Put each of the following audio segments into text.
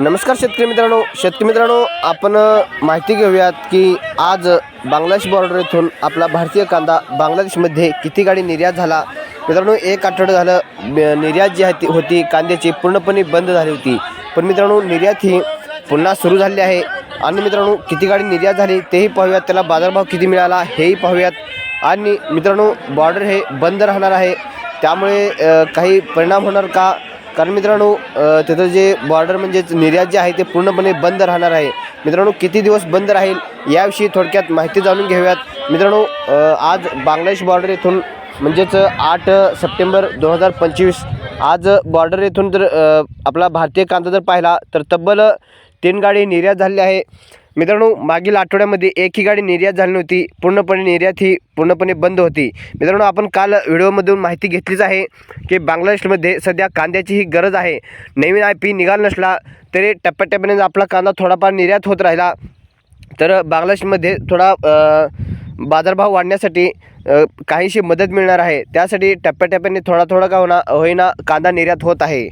नमस्कार शेतकरी मित्रांनो. शेतकरी मित्रांनो आपण माहिती घेऊयात की आज बांगलादेश बॉर्डर येथून आपला भारतीय कांदा बांगलादेशमध्ये किती गाडी निर्यात झाला? मित्रांनो एक आठवडं झालं निर्यात जी आहे ती होती कांद्याची पूर्णपणे बंद झाली होती. पण मित्रांनो निर्यात ही पुन्हा सुरू झाली आहे. आणि मित्रांनो किती गाडी निर्यात झाली तेही पाहूयात. त्याला बाजारभाव किती मिळाला हेही पाहूयात. आणि मित्रांनो बॉर्डर हे बंद राहणार आहे. त्यामुळे काही परिणाम होणार का? कारण मित्रांनो त्याचं तिथं जे बॉर्डर म्हणजेच निर्यात जे आहे ते पूर्णपणे बंद राहणार आहे. मित्रांनो किती दिवस बंद राहील याविषयी थोडक्यात माहिती जाणून घेऊयात. मित्रांनो आज बांगलादेश बॉर्डर येथून म्हणजेच आठ सप्टेंबर दोन हजार पंचवीस आज बॉर्डर येथून जर आपला भारतीय कांदा जर पाहिला तर तब्बल तीन गाडी निर्यात झालेली आहे. मित्रांनो मागील आठवड्यामध्ये एकही गाडी निर्यात झाली नव्हती. पूर्णपणे निर्यात ही पूर्णपणे बंद होती. मित्रांनो आपण काल व्हिडिओमधून माहिती घेतलीच आहे की बांगलादेशमध्ये सध्या कांद्याची ही गरज आहे. नवीन आय पी निघाला नसला तरी टप्प्याटप्प्याने आपला कांदा थोडाफार निर्यात होत राहिला. तर बांगलादेशमध्ये थोडा बाजारभाव वाढण्यासाठी काहीशी मदत मिळणार आहे. त्यासाठी टप्प्याटप्प्याने थोडा थोडा का होना होईना कांदा निर्यात होत आहे.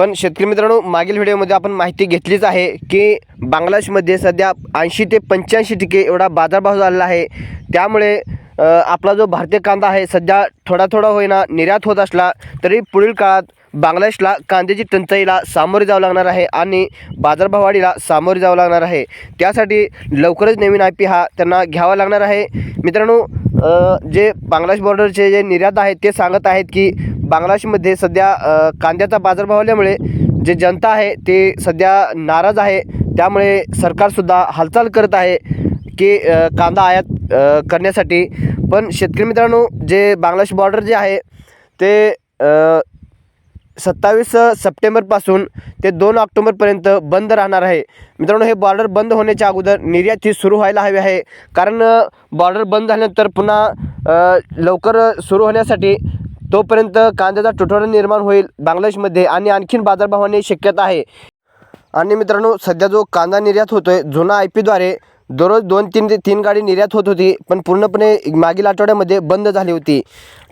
पण शेतकरी मित्रांनो मागील व्हिडिओमध्ये आपण माहिती घेतलीच आहे की बांगलादेशमध्ये सध्या ऐंशी ते पंच्याऐंशी टक्के एवढा बाजारभाव झालेला आहे. त्यामुळे आपला जो भारतीय कांदा आहे सध्या थोडा थोडा होईना निर्यात होत असला तरी पुढील काळात बांगलादेशला कांद्याची टंचाईला सामोरे जावं लागणार आहे आणि बाजारभाववाढीला सामोरे जावं लागणार आहे. त्यासाठी लवकरच नवीन आय पी हा त्यांना घ्यावा लागणार आहे. मित्रांनो जे बांगलादेश बॉर्डरचे जे निर्यात आहेत ते सांगत आहेत की बांगलादेशमध्ये सध्या कांद्याचा बाजारभाव आल्यामुळे जे जनता आहे ते सध्या नाराज आहे. त्यामुळे सरकारसुद्धा हालचाल करत आहे की कांदा आयात करण्यासाठी. पण शेतकरी मित्रांनो जे बांगलादेश बॉर्डर जे आहे ते सत्तावीस सप्टेंबरपासून ते दोन ऑक्टोबरपर्यंत बंद राहणार आहे. मित्रांनो हे बॉर्डर बंद होण्याच्या अगोदर निर्यात ही सुरू व्हायला हवी आहे. कारण बॉर्डर बंद झाल्यानंतर पुन्हा लवकर सुरू होण्यासाठी तोपर्यंत कांद्याचा तुटवडा निर्माण होईल बांगलादेशमध्ये आणि आणखीन बाजारभावाने शक्यता आहे. आणि मित्रांनो सध्या जो कांदा निर्यात होतो आहे जुना आय पीद्वारे दररोज दोन तीन ते तीन गाडी निर्यात होत होती पण पूर्णपणे मागील आठवड्यामध्ये बंद झाली होती.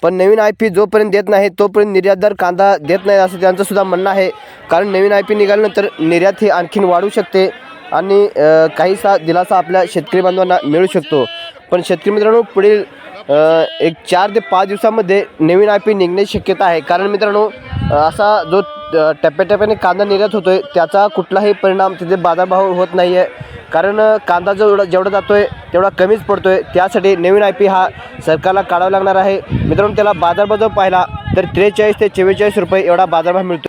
पण नवीन आय पी जोपर्यंत देत नाही तोपर्यंत निर्यातदार कांदा देत नाही असं त्यांचं सुद्धा म्हणणं आहे. कारण नवीन आय पी निघाल्यानंतर निर्यात ही आणखीन वाढू शकते आणि काहीसा दिलासा आपल्या शेतकरी बांधवांना मिळू शकतो. पण शेतकरी मित्रांनो पुढील एक चार ते पाच दिवसामध्ये नवीन आय पी निघण्याची शक्यता आहे. कारण मित्रांनो असा जो टप्प्याटप्प्याने कांदा निर्यात होतो आहे त्याचा कुठलाही परिणाम तिथे बाजारभाव होत नाही आहे कारण कांदा जो एवढा जेवढा जातो आहे तेवढा कमीच पडतो आहे त्यासाठी नवीन आय पी हा सरकारला काढावा लागणार आहे. मित्रांनो त्याला बाजारभाव जर पाहिला तर त्रेचाळीस ते चव्वेचाळीस रुपये एवढा बाजारभाव मिळतो